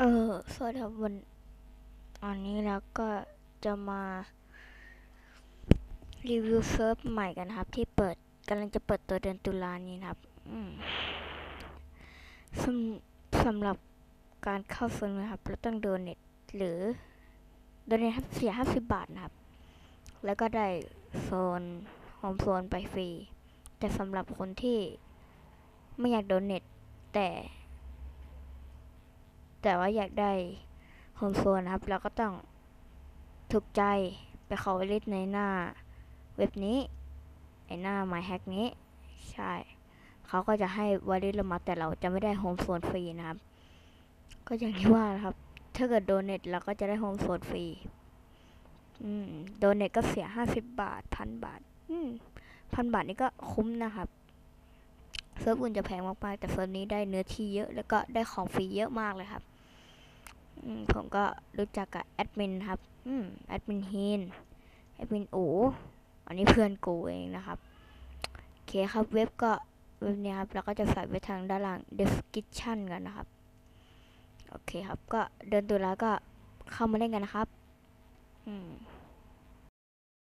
เออสวัสดีครับวันอันนี้แล้วก็จะมารีวิวเซิร์ฟใหม่กันครับ ที่เปิดกำลังจะเปิดตัวเดือนตุลานี้ครับอืสำสำหรับการเข้าเซิร์ฟนะครับเราต้องโดเนทหรือโดเนทเสียห้าสิบบาทนะครับ แล้วก็ได้โซนโฮมโซนไปฟรี แต่สำหรับคนที่ไม่อยากโดเนทแต่ แต่ว่าอยากได้โฮมโซนนะครับ เราก็ต้องถูกใจไปเขาไว้ลิสในหน้าเว็บนี้ ไอหน้า My Hack นี้ ใช่ เขาก็จะให้วอลลิสเรามาแต่เราจะไม่ได้โฮมโซนฟรีนะครับ ก็อย่างที่ว่านะครับ ถ้าเกิดโดเนทเราก็จะได้โฮมโซนฟรีอืมโดเนทก็เสียห้าสิบบาทพันบาทอืมพันบาทนี่ก็คุ้มนะครับ ซิร์ฟอื่นจะแพงมากๆแต่เซิร์ฟนี้ได้เนื้อที่เยอะแล้วก็ได้ของฟรีเยอะมากเลยครับผมก็รู้จักกับแอดมินครับอแอดมินเฮนแอดมินโออันนี้เพื่อนกูเองนะครับโอเคครับเว็บก็เว็บนี้ครับแล้วก็จะใส่ไว้ทางด้านล่าง description กันนะครับโอเคครับก็เดินตัวแล้วก็เข้ามาเล่นกันนะครับ อืม